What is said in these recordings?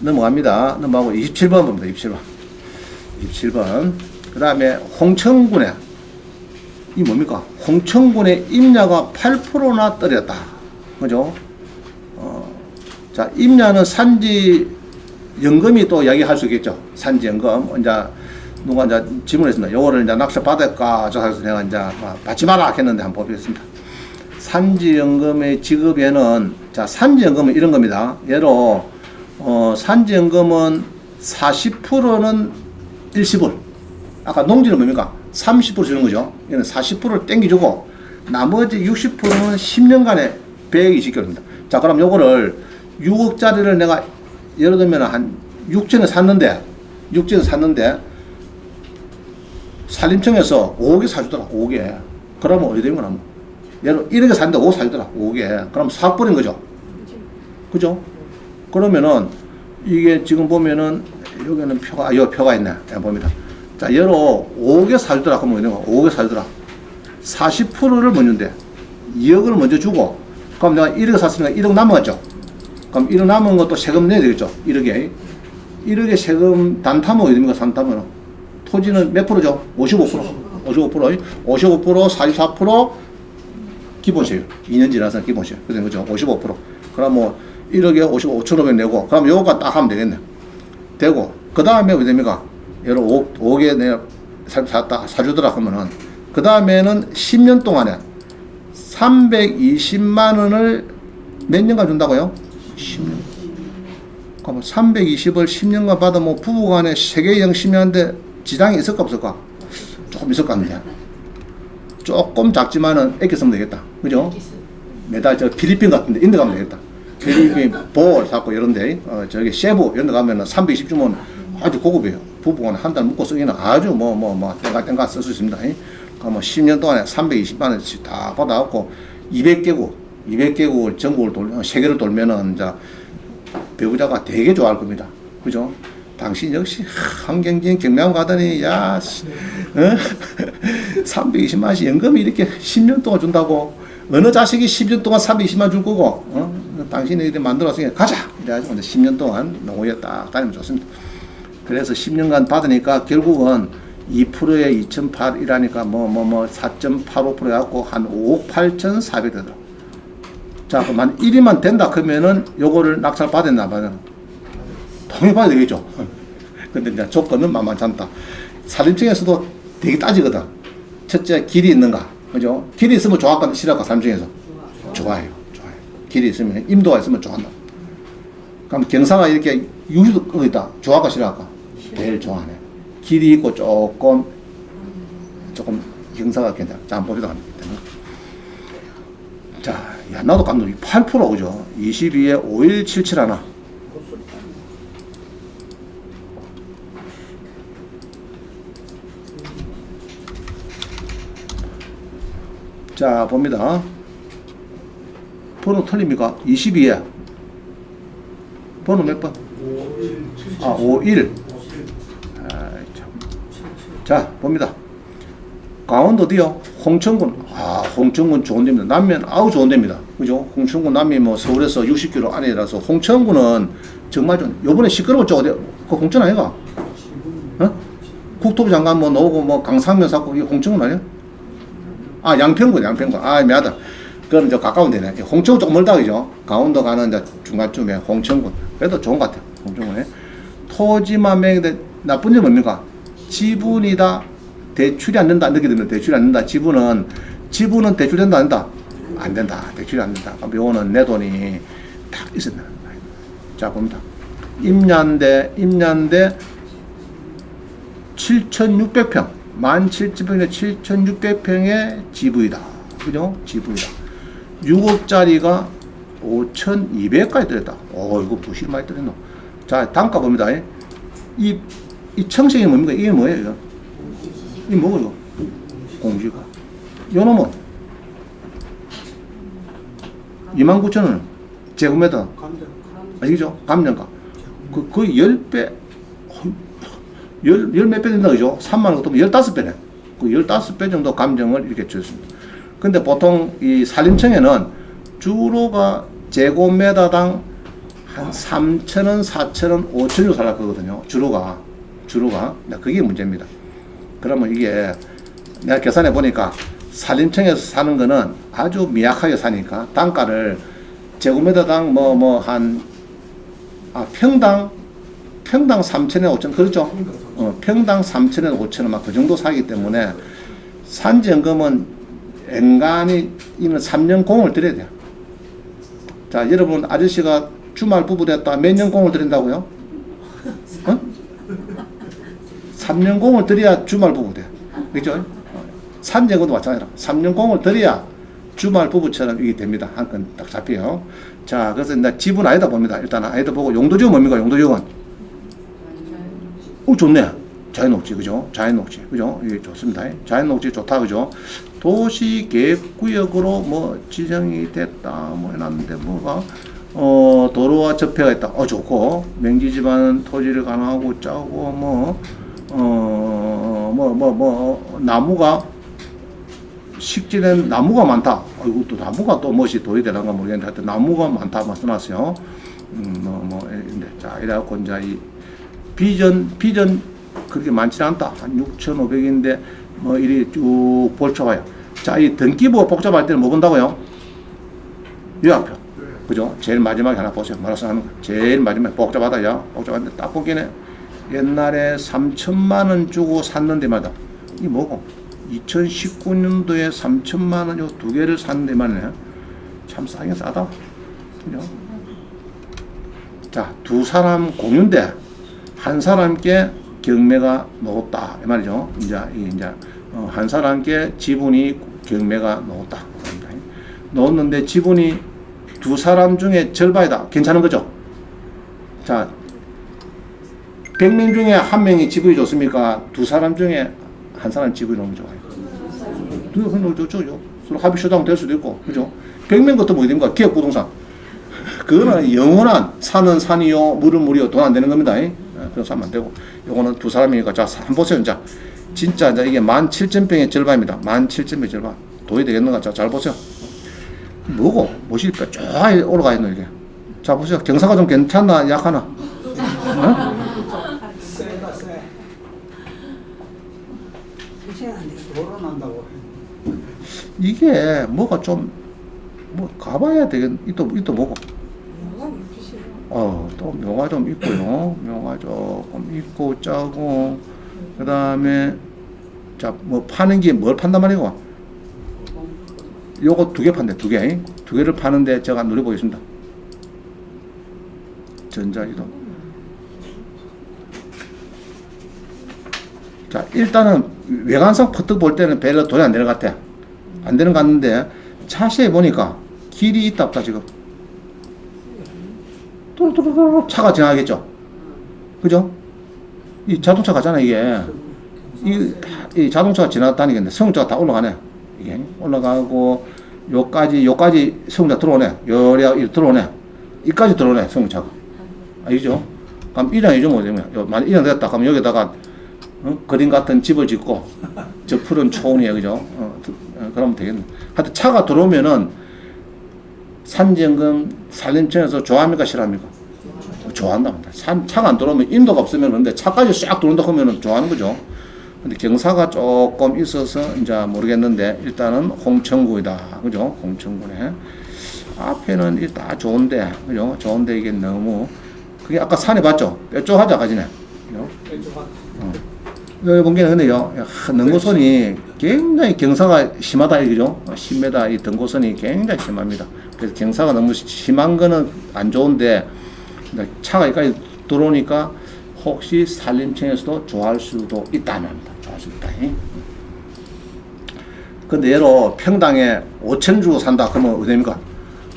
넘어갑니다. 넘어가고 27번 봅니다. 27번. 27번. 그 다음에 홍천군에 이 뭡니까? 홍천군의 임야가 8%나 떨어졌다. 그죠? 어, 자, 임야는 산지 연금이 또 이야기할 수 있겠죠. 산지 연금. 이제 누가 이제 질문했습니다. 요거를 이제 낚시 받을까? 저 해서 내가 이제 뭐 받지 마라 했는데 한번 보겠습니다. 산지연금의 지급에는 자 산지연금은 이런 겁니다. 예로 어, 산지연금은 40%는 일시불. 아까 농지는 뭡니까? 30% 주는 거죠. 얘는 40%를 땡겨주고 나머지 60%는 10년간에 120개월입니다. 자 그럼 요거를 6억짜리를 내가 예를 들면 한 6천에 샀는데 6천에 샀는데 산림청에서 5억에 사주더라 5억에 그러면 어디 되는 거나 예를 1억에 샀는데 5억 사주더라 5억에 그럼 사억 버린 거죠 그죠 그러면은 이게 지금 보면은 여기는 표가 아, 여기 표가 있네 예, 봅니다 자 예로 5억에 사주더라 그러면 어디 되는 거야 5억에 사주더라 40%를 먼저 돼 2억을 먼저 주고 그럼 내가 1억에 샀으니까 1억 남았죠 그럼 1억 남은 것도 세금 내야 되겠죠 1억에 1억에 세금 단타면 어디 됩니까 산타면 토지는 몇 프로죠? 55%. 55%. 55%, 44% 기본세율. 2년 지나서 기본세율. 그된 거죠. 55%. 그럼 뭐 1억에 55, 5천오백 내고, 그럼 요거가 딱 하면 되겠네. 되고, 그 다음에 왜 됩니까? 예를 5억, 5억에 내가 사, 사주더라 하면은, 그 다음에는 10년 동안에 320만 원을 몇 년간 준다고요? 10년. 그럼 320을 10년간 받으면 부부간에 세계형 심의한데 지장이 있을까 없을까? 조금 있을 것 같은데. 조금 작지만은 애껴 쓰면 되겠다. 그죠? 매달 저 필리핀 같은데 인도 가면 되겠다. 필리핀 볼 사고 이런데 어 저기 세부 이런 데 가면은 320 주면 아주 고급이에요. 부부간 한 달 묵고 쓰기는 아주 뭐 뭐 뭐 땡가 땡가 쓸 수 있습니다. 그러면 10년 동안에 320만 원씩 다 받아갖고 200개국 200개국을 전국을 돌 세계를 돌면은 이제 배우자가 되게 좋아할 겁니다. 그죠? 당신 역시 한경진 경남 가더니 야 씨, 어? 320만 원씩 연금이 이렇게 10년 동안 준다고 어느 자식이 10년 동안 320만 줄 거고 어? 당신이 만들었으니까 가자 이래가지고 이제 10년 동안 농어에 딱 다니면 좋습니다. 그래서 10년간 받으니까 결국은 2%에 2,008이라니까 뭐 뭐 뭐 4.85% 해갖고 한 5억 8,400 되더라고. 자, 그만 1위만 된다 그러면은 요거를 낙찰 받았나 봐요. 당연히 받아야 되겠죠. 근데 이제 조건은 만만치 않다. 사림청에서도 되게 따지거든. 첫째, 길이 있는가. 그죠? 길이 있으면 좋아할까, 싫어할까, 사림청에서? 좋아요. 좋아요. 길이 있으면, 임도가 있으면 좋아한다. 그럼 경사가 이렇게 유유도 끄고 있다. 좋아할까, 싫어할까? 제일 좋아하네. 길이 있고 조금, 조금 경사가 괜찮아. 자, 한번 봅시다. 자, 야, 나도 놀랐 8% 그죠? 22에 5177 하나. 자, 봅니다. 번호 틀립니까? 22에. 번호 몇 번? 아, 51. 아이, 참. 자, 봅니다. 강원도 어디요? 홍천군. 아, 홍천군 좋은 데입니다. 남면 아우 좋은 데입니다. 그죠? 홍천군 남이 뭐 서울에서 60km 안에라서 홍천군은 정말 좀 요번에 시끄러웠죠. 어디? 그 홍천 아이가? 어? 국토부 장관 뭐 나오고 뭐 강상면 사고 이게 홍천군 아니야? 아, 양평군, 양평군. 아, 미안하다. 그건 이제 가까운 데네. 홍천군 조금 멀다, 그죠? 강원도 가는 이제 중간쯤에 홍천군. 그래도 좋은 것 같아요. 홍천군에. 토지만 매기데 나쁜 점 뭡니까? 지분이다. 대출이 안 된다. 늦게 되면 대출이 안 된다. 지분은, 지분은 대출 된다, 안 된다? 안 된다. 대출이 안 된다. 그럼 요거는 내 돈이 딱 있어야 된다. 자, 봅니다. 임야인데, 임야인데, 7,600평. 17,000평에 7,600평의 지부이다. 그죠? 지부이다. 6억짜리가 5,200까지 들었다. 어, 이거 부실 많이 들었노. 자, 단가 봅니다. 이, 이 청색이 뭡니까? 이게 뭐예요, 이거? 이 뭐고, 이거? 공지가. 요 놈은 29,000원. 제곱미터. 아시죠? 감정가. 그, 거의 10배, 열, 열 몇 배 된다, 그죠? 3만원 같으면 15배네. 그 15배 정도 감정을 이렇게 줬습니다. 근데 보통 이 산림청에는 주로가 제곱미터당 한 3천원, 4천원, 5천원 정도 살할 거거든요. 주로가. 주로가. 네, 그게 문제입니다. 그러면 이게 내가 계산해 보니까 산림청에서 사는 거는 아주 미약하게 사니까 단가를 제곱미터당 뭐 뭐 한 아, 평당 평당 3천에 5천 그렇죠? 어, 평당 3천에 5천 원 막 그 정도 사기 때문에 산지연금은 엔간히 이는 3년 공을 들여야 돼요. 자, 여러분 아저씨가 주말 부부 됐다 몇 년 공을 들인다고요? 어? 3년 공을 들여야 주말 부부 돼. 그죠? 산재고도 마찬가지라. 3년 공을 들여야 주말 부부처럼 이게 됩니다. 한 건 딱 잡혀요. 자, 그래서 이제 집은 아니다 봅니다. 일단 아이들 보고 용도지역은 뭡니까? 용도지역은? 어, 좋네. 자연 녹지, 그죠? 자연 녹지, 그죠? 이게 좋습니다. 자연 녹지 좋다, 그죠? 도시 계획 구역으로 뭐 지정이 됐다, 뭐 해놨는데 뭐가, 어, 도로와 접해가 있다. 어, 좋고, 명지지반 토지를 가능하고 짜고, 뭐, 어, 뭐, 뭐, 뭐, 나무가, 식지된 나무가 많다. 어이구, 또 나무가 또 무엇이 도이 되는가 모르겠는데, 하여튼 나무가 많다, 뭐 써놨어요. 음, 뭐, 뭐, 근데, 자, 이래갖고, 이제 이, 비전, 비전 그렇게 많지는 않다. 한 6,500인데, 뭐, 이리 쭉 볼쳐봐요. 자, 이 등기부 복잡할 때는 뭐 본다고요? 요약표. 그죠? 제일 마지막에 하나 보세요. 말아서 하는 거. 제일 마지막에 복잡하다, 야. 복잡한데 딱 보기에는 옛날에 3천만 원 주고 샀는데 말이다. 이 뭐고? 2019년도에 3천만 원 요 두 개를 샀는데 말이네. 참 싸긴 싸다. 그죠? 자, 두 사람 공유인데 한 사람께 경매가 넣었다 이 말이죠. 이제 이 이제 어, 한 사람께 지분이 경매가 넣었다. 넣었는데 지분이 두 사람 중에 절반이다. 괜찮은 거죠? 자, 100명 중에 한 명이 지분이 좋습니까? 두 사람 중에 한 사람 지분이 너무 좋아요. 두 사람 좋죠. 서로 합의 쇼당 될 수도 있고, 그죠? 100명 것도 뭐게 됩니까? 기업 부동산. 그거는 영원한 산은 산이요, 물은 물이요, 돈 안 되는 겁니다. 예, 그래서 하면 안 되고. 요거는 두 사람이니까, 자, 한번 보세요. 자, 진짜, 이제 이게 17,000평의 절반입니다. 17,000평의 절반. 도이 되겠는가? 자, 잘 보세요. 뭐고? 뭐시 쭉 올라가 있노, 이게. 자, 보세요. 경사가 좀 괜찮나? 약하나? 어? 이게 뭐가 좀, 뭐, 가봐야 되겠, 이또, 이또 뭐고? 싫어? 어, 또 묘가 좀 있고요. 묘가 조금 있고 짜고 그 다음에 자 뭐 파는 게 뭘 판단 말이고? 요거 두 개 판대 두 개. 두 개를 파는데 제가 누려보겠습니다. 전자이동. 자 일단은 외관상 퍼뜩 볼 때는 별로 돈이 안 되는 것 같아. 안 되는 것 같는데 자세히 보니까 길이 있다 없다 지금. 또또또 차가 지나가겠죠. 그죠? 이 자동차 가잖아 이게. 이, 이 자동차가 지나다니겠네. 승용차가 다 올라가네. 이게 올라가고 요까지 요까지 승용차 들어오네. 이 들어오네. 이까지 들어오네 승용차가. 알죠? 그럼 이량이죠 뭐냐면 요 만약 이량 됐다. 그럼 여기다가 어? 그림 같은 집을 짓고 저 푸른 초원이에요, 그죠? 어, 드- 어, 그러면 되겠네. 하여튼 차가 들어오면은 산정금 산림청에서 좋아합니까 싫어합니까? 좋아한다. 산, 차가 안 들어오면 인도가 없으면 근데 차까지 싹 들어온다 하면은 좋아하는 거죠. 근데 경사가 조금 있어서 이제 모르겠는데 일단은 홍천구이다. 그죠? 홍천구네. 앞에는 이다 좋은데, 그죠? 좋은데 이게 너무 그게 아까 산에 봤죠? 뾰족하지 가지네. 그죠? 여기 보기에는 근데요, 하, 능고선이 굉장히 경사가 심하다, 이거죠? 10m 이 등고선이 굉장히 심합니다. 그래서 경사가 너무 시- 심한 거는 안 좋은데, 차가 여기까지 들어오니까 혹시 산림청에서도 좋아할 수도 있다는 겁니다. 좋아할 수 있다. 근데 예로 평당에 5천 주고 산다, 그러면 어디 됩니까?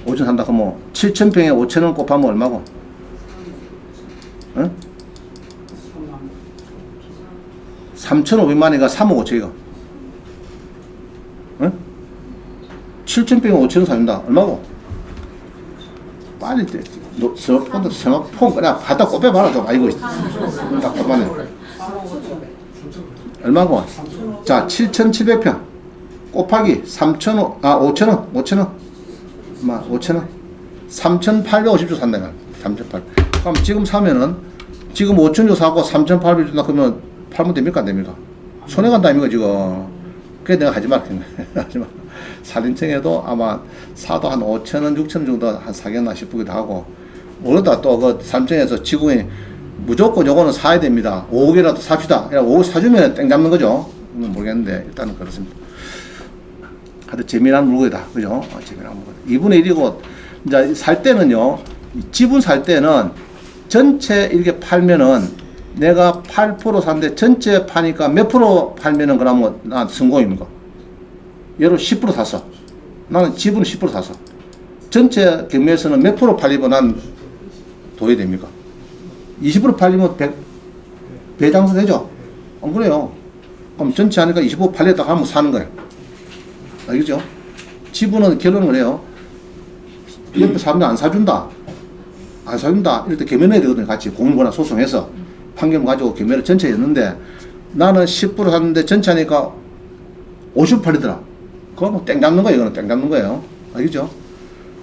5천 산다, 그러면 7천 평에 5천 원 곱하면 얼마고? 응? 3,500만이가 3억 5천이가. 응? 7,000평에 5천원 사준다. 얼마고? 빨리 스마트폰, 스마트폰 그냥 갖다 꼽아봐라 좀. 아이고, 답답하네. 얼마고? 자, 7,700평. 곱하기 3,000원, 아, 5,000원, 5,000원. 마, 5,000원. 3,850주 산다, 이거. 3,800. 그럼 지금 사면은 지금 5천 주 사고 3,800 준다 그러면 팔면 됩니까 안 됩니까? 손해 간다 아닙니까 지금? 그게 내가 하지 말라 하지 마. 살림청에도 아마 사도 한 5천 원, 6천 원 정도 한 사겠나 싶기도 하고 오르다 또그 삼청에서 지구인 무조건 요거는 사야 됩니다. 5억이라도 삽시다. 그냥 5억 사주면 땡 잡는 거죠. 음, 모르겠는데 일단은 그렇습니다. 하여튼 재미난 물건이다. 그죠? 어, 재미난 물건. 2분의 1이고, 이제 살 때는요, 이 지분 살 때는 전체 이렇게 팔면은 내가 8% 샀는데 전체 파니까 몇 프로 팔면은 그러면 난 성공입니까? 예를 10% 샀어. 나는 지분 10% 샀어. 전체 경매에서는 몇 프로 팔리면 난 도에 됩니까? 20% 팔리면 100, 배당수 되죠? 안 그래요? 그럼 전체 하니까 25 팔렸다 하면 사는 거예요. 알겠죠? 지분은 결론은 그래요. 옆에 사람들 안 사준다. 안 사준다. 이럴 때 겸해내야 되거든요. 같이 공무나 소송해서 판결 가지고 겸해를 전체 했는데 나는 10% 샀는데 전체 하니까 50 팔리더라. 그거 뭐땡 잡는 거예요. 이거는 땡 잡는 거예요. 알겠죠?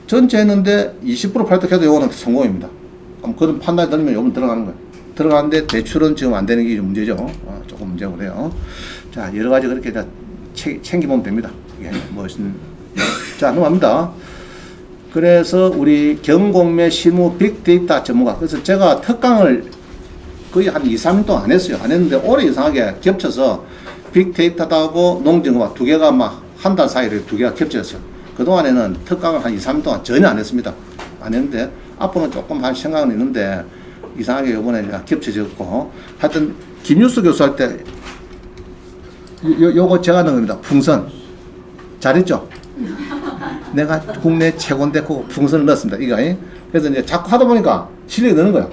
전체 했는데 20% 팔렸다 해도 이거는 성공입니다. 그럼 그런 판단이 들면 요건 들어가는 거예요. 들어가는데 대출은 지금 안 되는 게좀 문제죠. 어, 조금 문제고 그래요. 자, 여러 가지 그렇게 다 챙- 챙겨보면 됩니다. 이게 무슨. 자, 넘어갑니다. 그래서 우리 경공매 실무 빅데이터 전문가. 그래서 제가 특강을 거의 한 2, 3년 동안 안 했어요. 안 했는데 올해 이상하게 겹쳐서 빅데이터도 하고 농정과 두 개가 막 한 달 사이에 두 개가 겹쳐졌어요. 그동안에는 특강을 한 2, 3년 동안 전혀 안 했습니다. 안 했는데 앞으로는 조금 할 생각은 있는데 이상하게 이제 겹쳐졌고 하여튼 김유수 교수 할 때 요, 요거 제가 넣은 겁니다. 풍선. 잘했죠? 내가 국내 최고인데 그 풍선을 넣었습니다. 이거. 이. 그래서 이제 자꾸 하다 보니까 실력이 느는 거예요.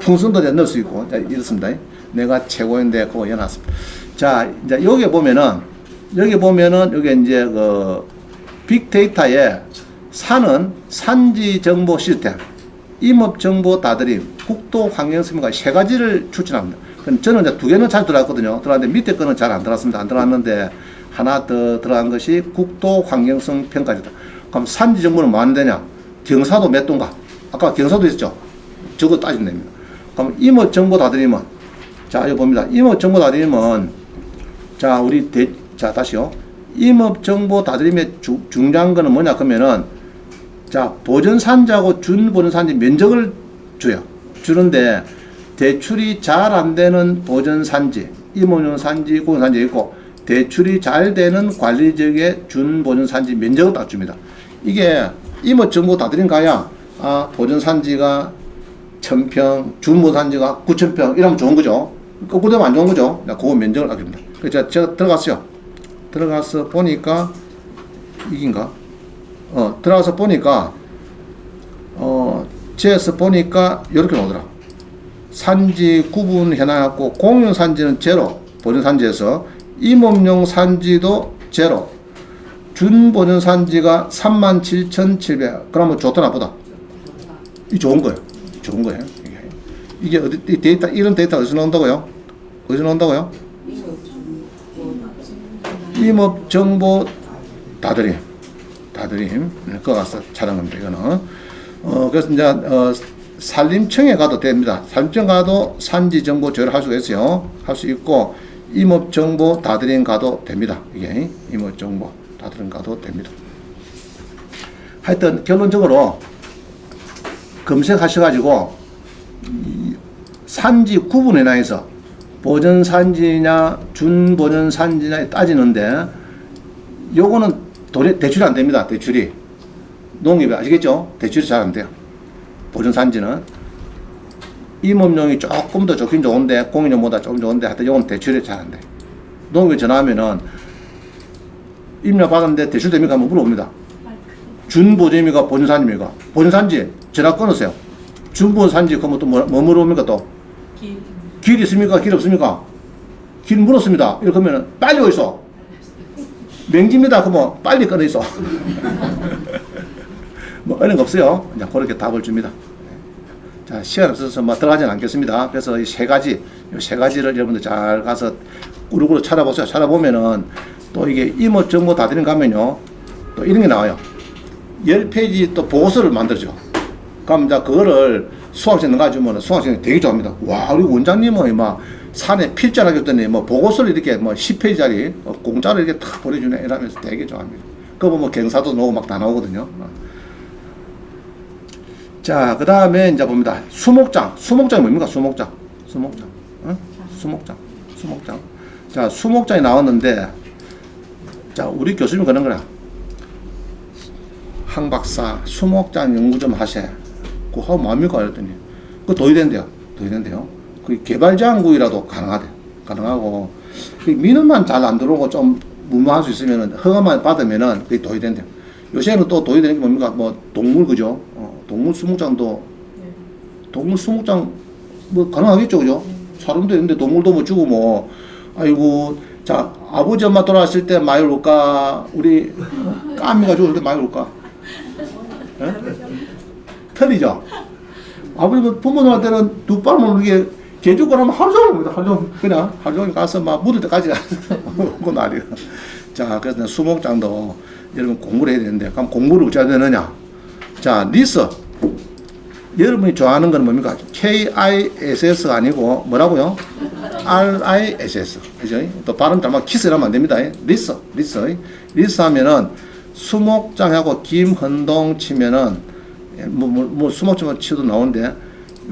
풍선도 넣을 수 있고. 자, 이렇습니다. 내가 최고인데 그거 해놨습니다. 자, 이제 여기 보면은, 여기 보면은, 여기 이제 그 빅데이터에 산은 산지 정보 시스템, 임업 정보 다드림, 국도 환경 설명과 세 가지를 추진합니다. 그럼 저는 이제 두 개는 잘 들어갔거든요. 들어갔는데 밑에 거는 잘 안 들어갔습니다. 안 들어갔는데 하나 더 들어간 것이 국도 환경성 평가제다. 그럼 산지 정보는 뭐 하는 데냐? 경사도 몇 도인가? 아까 경사도 있었죠? 저거 따지면 됩니다. 그럼 임업 정보 다드림은 자, 여기 봅니다. 임업 정보 다드림은 자, 우리 대, 자, 다시요. 임업 정보 다드림의 주, 중요한 거는 뭐냐 그러면은 자, 보전산지하고 준보전산지 면적을 줘요. 주는데 대출이 잘 안 되는 보전산지, 임원용산지, 고용산지 있고 대출이 잘 되는 관리 지역의 준보전산지 면적을 딱 줍니다. 이게 임업 정보 다 드린 가야 아, 보전산지가 천평, 준보산지가 구천평 이러면 좋은 거죠. 거꾸로 되면 안 좋은 거죠. 자, 그거 면적을 딱 줍니다. 그래서 제가, 들어갔어요. 들어가서 보니까 이긴가? 어, 들어가서 보니까, 어, 제에서 보니까 이렇게 나오더라. 산지 구분 해놔갖고, 공용 산지는 제로, 보존 산지에서, 임업용 산지도 제로, 준 보존 산지가 37,700. 그러면 좋다, 나쁘다? 이 좋은 거예요. 좋은 거예요. 이게, 이게 어디, 이 데이터, 이런 데이터 어디서 나온다고요? 어디서 나온다고요? 임업 정보. 다드림. 네, 그거 가서 촬영합니다, 이거는. 어, 그래서 이제, 어, 산림청에 가도 됩니다. 산림청 가도 산지 정보 조회를 할 수가 있어요. 할 수 있고, 임업 정보 다드림 가도 됩니다. 이게, 임업 정보 다드림 가도 됩니다. 하여튼, 결론적으로, 검색하셔가지고, 이 산지 구분해 놔서, 보전 산지냐, 준보전 산지냐 따지는데, 요거는 돈이 대출이 안 됩니다. 대출이. 농협이 아시겠죠? 대출이 잘 안 돼요. 보존 산지는. 임업용이 조금 더 좋긴 좋은데, 공인용보다 조금 좋은데, 하여튼 요건 대출이 잘 안 돼. 농협에 전화하면은, 임야 받았는데 대출 됩니까? 한번 물어봅니다. 준보존입니까? 보존산입니까? 보존산지 전화 끊으세요. 준보존산지 그러면 또 뭐, 뭐 물어봅니까 또? 길 있습니까? 길 없습니까? 길 물었습니다. 하면 빨리 어디서? 맹지입니다. 그러면 빨리 끊어 있어. 뭐 어려운 거 없어요. 그냥 그렇게 답을 줍니다. 자, 시간 없어서 뭐 들어가지는 않겠습니다. 그래서 이 세 가지, 이 세 가지를 여러분들 잘 가서 꾸르꾸르 찾아보세요. 찾아보면은 또 이게 임업 정보 다 드린 가면요. 또 이런 게 나와요. 10페이지 또 보고서를 만들죠. 그럼 이제 그거를 수학생 넣어가지면 수학생이 되게 좋아합니다. 와, 우리 원장님은 막 산에 필자라 줬더니 뭐 보고서를 이렇게 뭐 10페이지짜리 공짜로 이렇게 탁 보내주네 이러면서 되게 좋아합니다. 그거 뭐 경사도 나오고 막 다 나오거든요. 어. 자, 그 다음에 이제 봅니다. 수목장. 수목장이 뭡니까? 수목장. 수목장. 어? 수목장. 수목장. 자, 수목장이 나왔는데, 자, 우리 교수님 그런 거야. 항 박사, 수목장 연구 좀 하세. 그거 하면 뭡니까? 그랬더니, 그거 도입 된대요. 도입 된대요. 그 개발장구이라도 가능하대. 가능하고, 그 민원만 잘 안 들어오고 좀 무모할 수 있으면은, 허가만 받으면은 그게 도입 된대요. 요새는 또 도입 되는 게 뭡니까? 뭐, 동물, 그죠? 어, 동물 수목장도, 동물 수목장, 뭐, 가능하겠죠, 그죠? 사람도 있는데 동물도 뭐 주고 뭐, 아이고, 자, 아버지 엄마 돌아왔을 때 많이 올까? 우리 까미가 죽을 때 많이 올까? 예? 틀리죠? 아버지 뭐 부모님한테는 두 발만 이렇게 개죽을 하면 하루 종일 옵니다. 하루 종일. 그냥 하루 종일 가서 막 묻을 때까지 오고 난리가. 자, 그래서 수목장도 여러분 공부를 해야 되는데, 그럼 공부를 어찌 해야 되느냐? 자, 리서. 여러분이 좋아하는 건 뭡니까? K-I-S-S가 아니고 뭐라고요? R-I-S-S. 그죠? 또 발음 잘못 키스라면 안 됩니다. 리서, 리서. 리서 하면은 수목장하고 김헌동 치면은 예, 뭐, 뭐, 뭐 수목장 치도 나오는데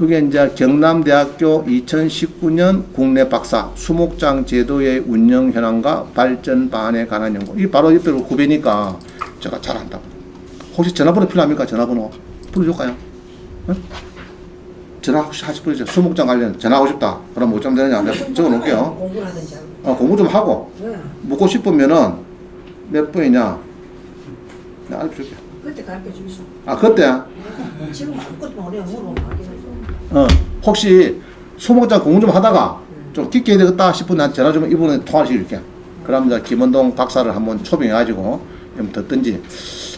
이게 이제 경남대학교 2019년 국내 박사 수목장 제도의 운영 현황과 발전 방안에 관한 연구. 이 바로 옆에로 구배니까 제가 잘한다고. 혹시 전화번호 필요합니까? 전화번호 불러줄까요? 응? 전화 혹시 하실 분 있어요? 수목장 관련 전화하고 싶다. 그럼 어쩜 되느냐? 내가 적어 놓을게요. 공부를 하든지 하고. 어, 공부 좀 하고 네. 묻고 싶으면은 몇 분이냐? 내가 알려줄게. 그때 가르쳐 주시오. 아 그때 지금 아무것도 모르요 알겠어. 어, 혹시 수목장 공부 좀 하다가 좀 깊게 되겠다 싶으면 전화 주면 이분은 통화를 시킬게. 그럼 이제 김원동 박사를 한번 초빙해가지고 좀 듣든지.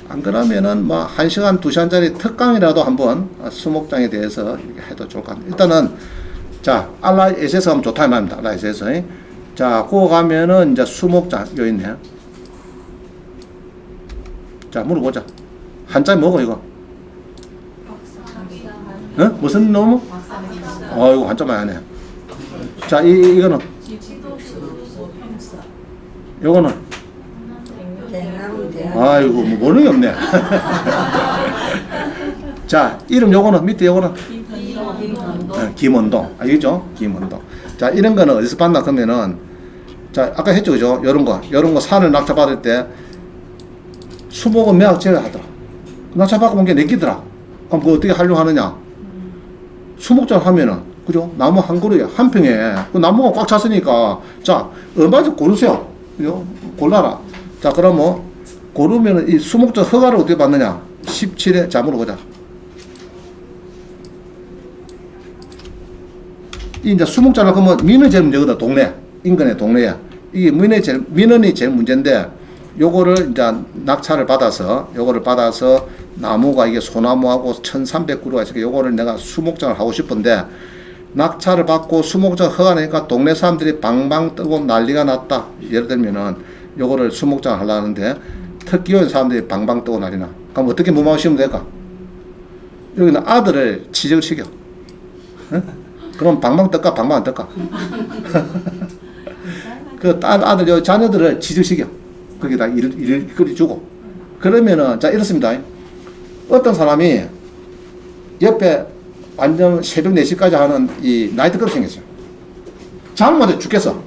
안 그러면은 뭐 한 시간 두 시간짜리 특강이라도 한번 수목장에 대해서 해도 좋을 것 같아요. 일단은 자 알라이에스 하면 좋다 이 말입니다. 알라이에스. 자, 그거 가면은 이제 수목장 여기 있네. 자, 물어보자. 한자 먹어 이거. 어? 무슨 놈? 아이고 한자만 하네. 자, 이 이거는 요거는 아이고 뭐 모르는 게 없네. 자, 이름 요거는 밑에 요거는 어, 김원동. 알겠죠? 김원동. 자, 이런 거는 어디서 봤나 그러면은 자, 아까 했죠, 그죠? 요런 거, 요런 거 산을 낙차 받을 때 수목은 매학 제가 하더라. 낙차 받고 본게 내기더라. 그럼 그 어떻게 하려고 하느냐? 수목장 하면은 그죠? 나무 한 그루에 한 평에 그 나무가 꽉 찼으니까 자 얼마든지 고르세요. 그죠? 골라라. 자 그럼 뭐 고르면은 이 수목장 허가를 어떻게 받느냐? 17에 자 물어보자. 이 이제 수목장을 그러면 민원이 제일 문제거든 동네 인근의 동네야. 이게 민원이 제일 민원이 제일 문제인데 요거를 이제 낙찰을 받아서 요거를 받아서 나무가 이게 소나무하고 1300그루가 있으니까 요거를 내가 수목장을 하고 싶은데 낙찰을 받고 수목장 허가내니까 동네 사람들이 방방 뜨고 난리가 났다. 예를 들면은 요거를 수목장 하려는데 특기원 사람들이 방방 뜨고 난리나. 그럼 어떻게 무마시면 될까? 여기는 아들을 취직시켜. 응? 그럼 방방 뜰까? 방방 안 뜰까? 그 딸, 아들, 요 자녀들을 취직시켜. 거기다 일을, 일을 이끌어주고. 그러면은, 자, 이렇습니다. 어떤 사람이 옆에 완전 새벽 4시까지 하는 이 나이트 클럽 생겼어요. 잠못 죽겠어.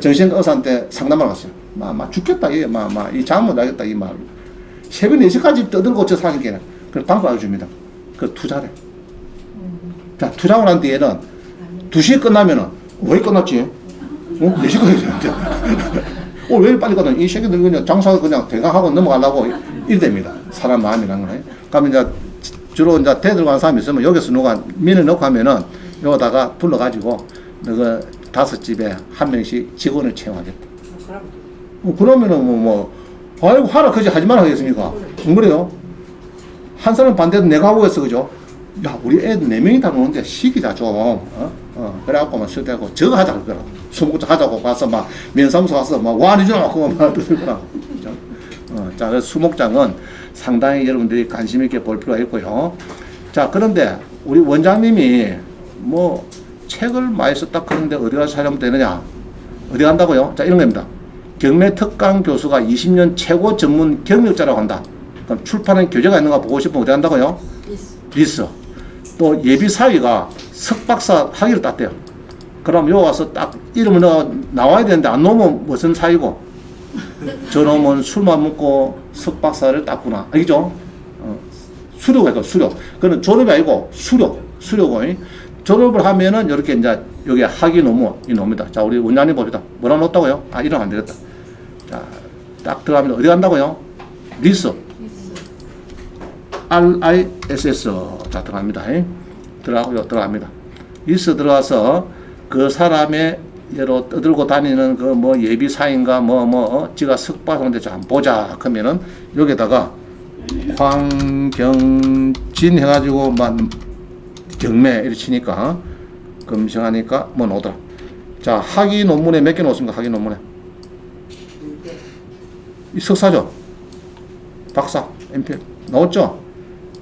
정신과 의사한테 상담을 갔어요. 막, 막 죽겠다, 이, 막, 막, 이 잠못 나겠다, 이 말. 새벽 4시까지 떠들고 저 사니까 그걸 방법 알려줍니다. 그 투자래. 자, 투자를 한 뒤에는 2시에 끝나면은, 왜 끝났지? 어? 4시 끝났지. 어, 왜 빨리 끝나? 이 새끼들 그냥 장사 그냥 대강하고 넘어가려고 이래 됩니다. 사람 마음이란 거는. 그러면 이제 주로 이제 가는 사람이 있으면 여기서 누가 민을 넣고 하면은 여기다가 불러가지고 너가 다섯 집에 한 명씩 직원을 채용하겠다. 어, 그러면은 뭐, 뭐, 아이고, 하라, 그지 하지 마라 하겠습니까? 안 그래요? 한 사람 반대도 내가 하고 있어, 그죠? 야, 우리 애들 네 명이 다 노는데 시기자 좀, 어? 어, 그래갖고 막 쓸데고 저거 하자, 그거라. 수목자 하자고 가서 막 면사무소 가서 막 와니 주나, 그거 막 들더라. 어, 자, 그래서 수목장은 상당히 여러분들이 관심 있게 볼 필요가 있고요. 자, 그런데 우리 원장님이 뭐 책을 많이 썼다 그러는데 어디 가서 촬영 되느냐? 어디 간다고요? 자, 이런 겁니다. 경매 특강 교수가 20년 최고 전문 경력자라고 한다. 그럼 출판한 교재가 있는가 보고 싶으면 어디 간다고요? 리스. 또 예비 사위가 석박사 학위를 땄대요. 그럼 요 와서 딱 이름을 넣어 나와야 되는데 안 넣으면 무슨 사위고? 저놈은 술만 먹고 석박사를 땄구나. 알겠죠? 어, 수료가 있고 수료. 그는 졸업이 아니고 수료. 수료고. 이. 졸업을 하면은 이렇게 이제 여기 학위 노무 이 놈이다. 자, 우리 원장님 봅시다. 뭐라 넣었다고요? 아, 이러면 안 되겠다. 자, 딱 들어가면 어디 간다고요? 리스. RISS. 자, 들어갑니다. 이. 들어가고요. 들어갑니다. 리스 들어가서 그 사람의 예로 떠들고 다니는 그 뭐 예비 사인가 뭐 뭐 지가 석박하는데 좀 보자 그러면은 여기다가 황경진 해가지고 막 경매 이렇게 치니까 검증하니까 뭐 나오더라. 자 학위 논문에 몇개 나왔습니까? 학위 논문에 이 석사죠. 박사, MPL 나왔죠.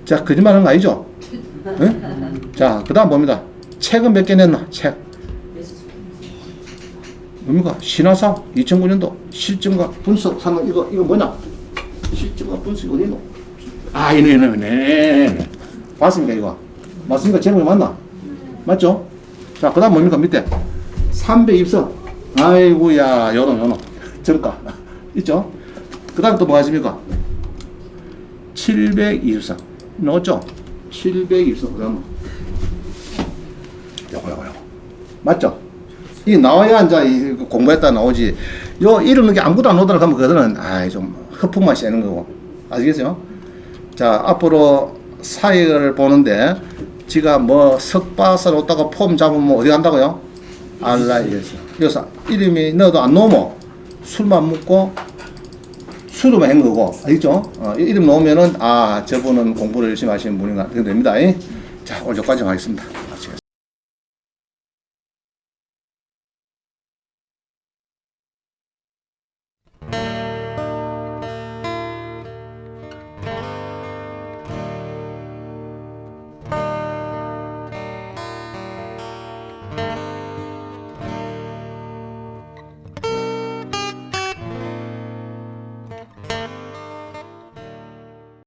자 거짓말하는 거 아니죠? 예? 자 그 다음 봅니다. 책은 몇 개 냈나? 책. 뭡니까? 신화사 2009년도 실증과 분석 상은 이거 이거 뭐냐? 실증과 분석 어디 있노? 아 이네 이네 이네. 봤습니까 이거? 맞습니까? 제목이 맞나? 맞죠? 자 그다음 뭡니까 밑에 300 입선. 아이고야 요놈 요놈 정가 있죠? 그다음 또 뭐가 있습니까? 720선 넣었죠? 720선 그다음 요거 요거 요거 맞죠? 이 나와야 이제 이 공부했다 나오지. 요 이름 이게 아무것도 안 오더라 하면 그거는 아이 좀 허풍만 씌는 거고. 아시겠어요? 자 앞으로 사회를 보는데 지가 뭐 석박사 놓다가 폼 잡으면 어디 간다고요? 알라이에서. 여기서 이름이 넣어도 안 놓으면 술만 먹고 술로만 한 거고 알겠죠? 어, 이 이름 놓으면은 아 저분은 공부를 열심히 하시는 분인가 됩니다. 이. 자 오늘 여기까지 하겠습니다.